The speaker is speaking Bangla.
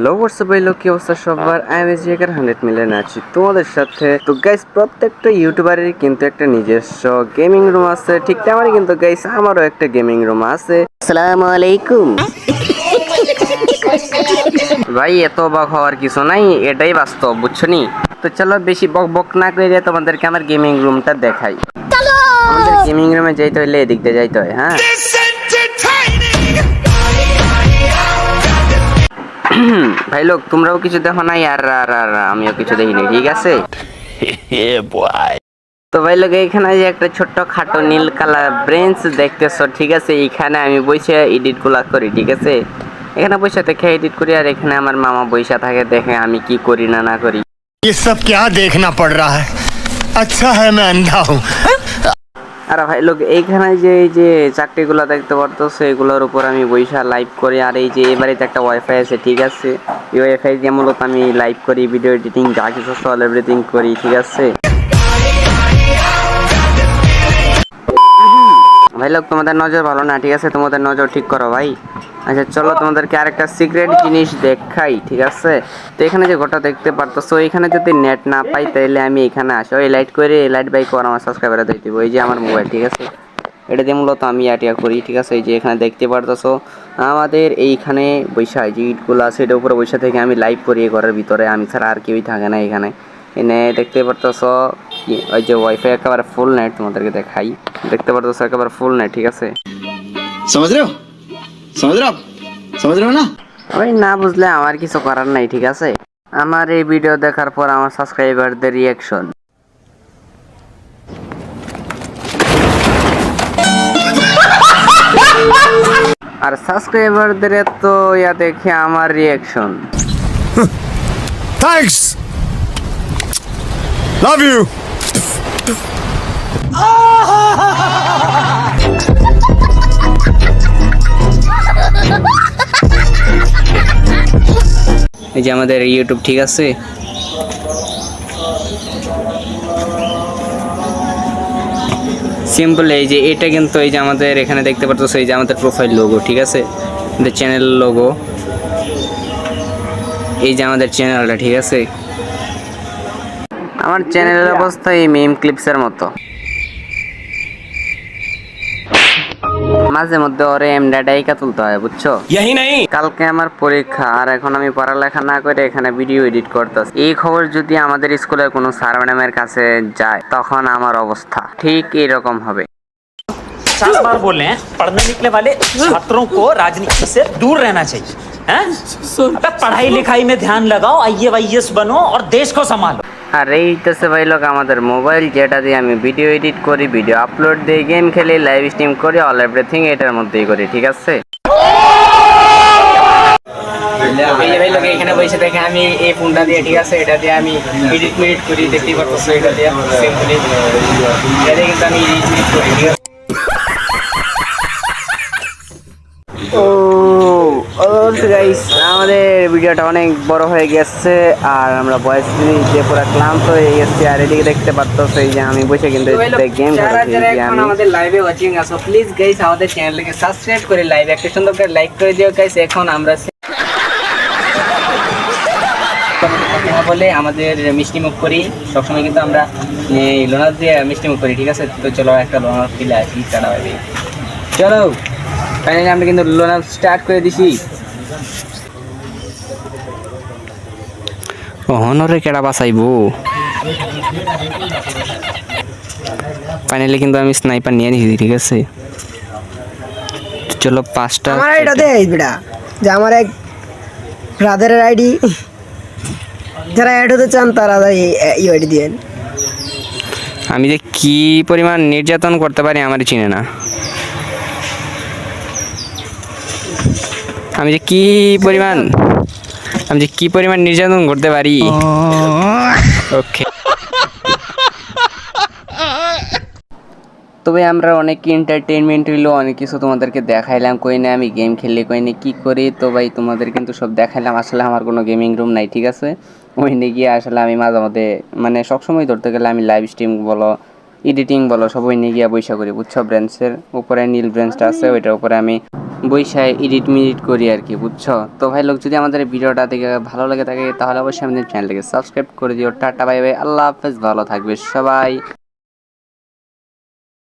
হ্যালো হোয়াটসঅ্যাপ ভাই? লোক কি অবস্থা সবার। আমি জিয়াকার হান্ড্রেড মিলিয়ন আছি তোমাদের সাথে। তো গাইস প্রত্যেকটা ইউটিউবারেরই কিন্তু একটা নিজস্ব গেমিং রুম আছে। ঠিক তেমনই কিন্তু গাইস আমারও একটা গেমিং রুম আছে। আসসালামু আলাইকুম। ভাই এত বক হওয়ার কিছু নাই এটাই বাস্তব বুঝছ নি? তো চলো বেশি বক বক না করে তোমাদেরকে আমার গেমিং রুমটা দেখাই। আমাদের গেমিং রুমে যাইতে হইলে এদিক দিয়ে যাইতে হয় হ্যাঁ? ভাই লোক তোমরাও কিছু দেখো নাই আর আর আর আমিও কিছু দেখিনি ঠিক আছে তো ভাই লোক এখানে যে একটা ছোট্ট খাটো নীল কালার ব্রেঞ্চ দেখতেছো ঠিক আছে এইখানে আমি বসে এডিট গুলা করি ঠিক আছে এখানে বসে দেখে এডিট করি আর এখানে আমার মামা বসে থাকে দেখে আমি কি করি না না করি ये सब क्या देखना पड़ रहा है अच्छा है मैं अंधा हूँ আর ভাই, লোক, এইখানে যে, এই যে চাকরিগুলো দেখতে পারতো সেগুলোর উপর আমি বৈশা লাইভ করি। আর এই যে এবারেতে একটা ওয়াইফাই আছে, ঠিক আছে? এই ওয়াইফাই দিয়ে মূলত আমি লাইভ করি ভিডিও এডিটিং যা কিছু সল এভরিথিং করি, ঠিক আছে? ভাই, লোক, তোমাদের নজর ভালো না, ঠিক আছে? তোমাদের নজর ঠিক করো, ভাই। আচ্ছা চলো তোমাদেরকে আরেকটা সিক্রেট জিনিস দেখাই, ঠিক আছে? তো এখানে যে গোটা দেখতে পারতো এখানে যদি নেট না পাই, তাহলে আমি এখানে আসো। এই লাইট করে, এই লাইট বাই করে আমার সাবস্ক্রাইবার দিয়ে দিব। এই যে আমার মোবাইল ঠিক আছে? এটা দিয়ে মূলত আমি আটিয়া করি, ঠিক আছে? এই যে এখানে দেখতে পারতো আমাদের এইখানে বৈশা যে ইটগুলো আছে, এটার উপরে বৈশা থেকে আমি লাইভ করি এই ঘরের ভিতরে। আমি ছাড়া আর কেউই থাকে না এখানে। এনে দেখতে পারতেছ ওই যে ওয়াইফাই একেবারে ফুল নেট তোমাদেরকে দেখাই। দেখতে পারতেছ, একেবারে ফুল নেট ঠিক আছে? সমাজ समझ रहे हो आप समझ रहे हो ना ওই না বুঝলে আমার কিছু করার নাই ঠিক আছে আমার এই ভিডিও দেখার পর আমার সাবস্ক্রাইবারদের রিয়াকশন আর সাবস্ক্রাইবারদের তো ইয়া দেখে আমার রিয়াকশন थैंक्स लव यू এই যে আমাদের ইউটিউব ঠিক আছে? সিম্পল এই যে এটা কিন্তু এই যে আমাদের এখানে দেখতে পারতো এই যে আমাদের প্রোফাইল লোগো ঠিক আছে? আমাদের চ্যানেল লোগো এই যে আমাদের চ্যানেলটা ঠিক আছে? আমার চ্যানেলের অবস্থা এই মেম ক্লিপসের মতো। মাঝে মধ্যে ওরে এম ডাটাইকা তুলতে হয় বুঝছো यही नहीं কালকে আমার পরীক্ষা আর এখন আমি পড়ালেখা না করে এখানে ভিডিও এডিট করতেছি এই খবর যদি আমাদের স্কুলের কোনো স্যার ম্যাডামের কাছে যায় তখন আমার অবস্থা ঠিক এরকম হবে पचास बार बोल रहे हैं पढ़ने निकले वाले छात्रों को राजनीति से दूर रहना चाहिए हैं? अबे पढ़ाई लिखाई में ध्यान लगाओ आई वाईएस बनो और देश को संभालो আর এই হইতেছে ভাই লোক আমাদের মোবাইল যেটা দিয়ে আমি ভিডিও এডিট করি ভিডিও আপলোড দিই গেম খেলি লাইভ স্ট্রিম করি অল এভরিথিং এটার মধ্যেই করি ঠিক আছে? এই ভাই লোক এখানে বসে দেখে আমি এই ফোনটা দিয়ে ঠিক আছে এটা দিয়ে আমি এডিট মিডিট করি দেখতেই পারতেছো এটা দিয়ে সিম্পলি এটা দিয়ে কিন্তু আমি এডিট মিডিট করি ঠিক আছে? ও। গাইস আমাদের ভিডিওটা অনেক বড় হয়ে গেছে আর আমরা বয়স যে পুরো ক্লান্ত হয়ে গেছি আর এদিকে দেখতে পারতো সেই যে আমি বসে কিন্তু গেম আমাদের লাইভে ওয়াচিং আছো প্লিজ গাইস আমাদের চ্যানেলকে সাবস্ক্রাইব করে লাইভ একটা সুন্দর করে লাইক করে দিও গাইস এখন আমরা কথা বলে আমাদের মিষ্টি মুখ করি। সবসময় কিন্তু আমরা এই লোনার দিয়ে মিষ্টি মুখ করি ঠিক আছে? তো চলো একটা লোনার ফিলে আসি হবে চলো ফাইনালি আমরা কিন্তু লোনার স্টার্ট করে দিছি। অহনরে কেডা বাঁচাইবো? ফাইনালি কিন্তু আমি স্নাইপার নিয়ে নিয়েছি ঠিক আছে? চলো পাঁচটা আমার এটা দে বেটা। যে আমার এক ব্রাদারের আইডি। যারা অ্যাড হতে চান তারা এই আইডি দিয়েন আমি যে কি পরিমাণ নির্যাতন করতে পারি আমার চিনে না। আমি যে কি পরিমাণ, আমি যে কি পরিমাণ নির্যাতন করতে পারি। ওকে তবে আমরা অনেক এন্টারটেনমেন্ট হইল, অনেক কিছু তোমাদেরকে দেখাইলাম, কই না, আমি গেম খেললে কই না, কী করি, তো ভাই তোমাদের কিন্তু সব দেখাইলাম। আসলে আমার কোনো গেমিং রুম নাই, ঠিক আছে? ওইখানে গিয়ে আসলে আমি মাঝে মধ্যে মানে সবসময় ধরতে গেলে আমি লাইভ স্ট্রিম বলো এডিটিং বলো, সব ওইখানে গিয়ে বৈশা করি, বুঝছ? ব্রেঞ্চের উপরে নীল ব্রেঞ্চটা আছে, ওইটার উপরে আমি বৈশায় এডিট মিডিট করি আর কি বুঝছ? তো ভাই লোক, যদি আমাদের ভিডিওটা দেখে ভালো লাগে থাকে, তাহলে অবশ্যই আমাদের চ্যানেলটাকে সাবস্ক্রাইব করে দিও। Tata, bye bye. আল্লাহ হাফেজ, ভালো থাকবে সবাই।